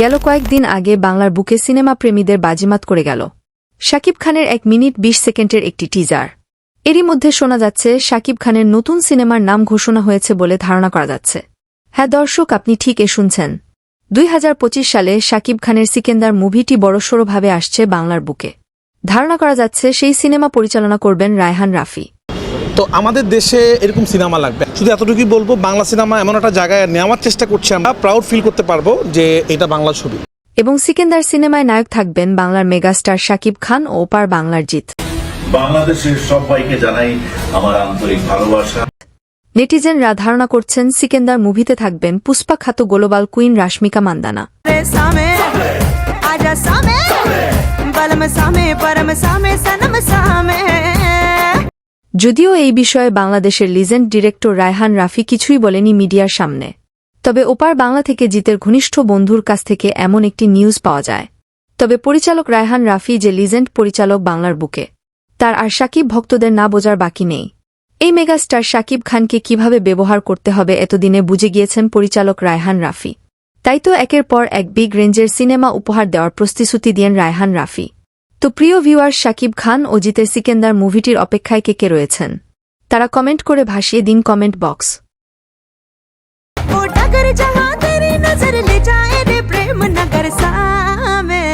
গেল কয়েকদিন আগে বাংলার বুকে সিনেমা প্রেমীদের বাজিমাত করে গেল। শাকিব খানের এক মিনিট বিশ সেকেন্ডের একটি টিজার। এরই মধ্যে শোনা যাচ্ছে, শাকিব খানের নতুন সিনেমার নাম ঘোষণা হয়েছে বলে ধারণা করা যাচ্ছে। হ্যাঁ দর্শক, আপনি ঠিক এ শুনছেন। দুই হাজার পঁচিশ সালে শাকিব খানের সিকেন্দার মুভিটি বড়সড়ভাবে আসছে বাংলার বুকে। ধারণা করা যাচ্ছে, সেই সিনেমা পরিচালনা করবেন রায়হান রাফি। তো আমাদের দেশে এরকম সিনেমা লাগবে। শুধু এতটুকুই বলব বাংলা সিনেমা এমন একটা জায়গায় নেওয়ার চেষ্টা করছি আমরা প্রাউড ফিল করতে পারব যে এটা বাংলা ছবি। এবং সিকেন্দার সিনেমায় নায়ক থাকবেন বাংলার মেগাস্টার শাকিব খান ও পার বাংলার জিত বাংলাদেশের সবাইকে জানাই আমার আন্তরিক ভালোবাসা। নেটিজেনরা ধারণা করছেন সিকেন্দার মুভিতে থাকবেন পুষ্পা খাত গোলোবাল কুইন রাশমিকা মান্দানা। সামে সামে সামে সামে সামে যদিও এই বিষয়ে বাংলাদেশের লিজেন্ড ডিরেক্টর রায়হান রাফি কিছুই বলেনি মিডিয়ার সামনে। তবে ওপার বাংলা থেকে জিতের ঘনিষ্ঠ বন্ধুর কাছ থেকে এমন একটি নিউজ পাওয়া যায়। তবে পরিচালক রায়হান রাফি যে লিজেন্ড পরিচালক বাংলার বুকে, তার আর সাকিব ভক্তদের না বোঝার বাকি নেই। এই মেগাস্টার সাকিব খানকে কীভাবে ব্যবহার করতে হবে এতদিনে বুঝে গিয়েছেন পরিচালক রায়হান রাফি। তাই তো একের পর এক বিগ রেঞ্জের সিনেমা উপহার দেওয়ার প্রতিশ্রুতি দিয়েন রায়হান রাফি। তো প্রিয় ভিউয়ার, শাকিব খান ও জিতের সিকেন্দার মুভিটির অপেক্ষায় কে কে রয়েছেন? তারা কমেন্ট করে ভাসিয়ে দিন কমেন্ট বক্স। প্রেম নগর সামে।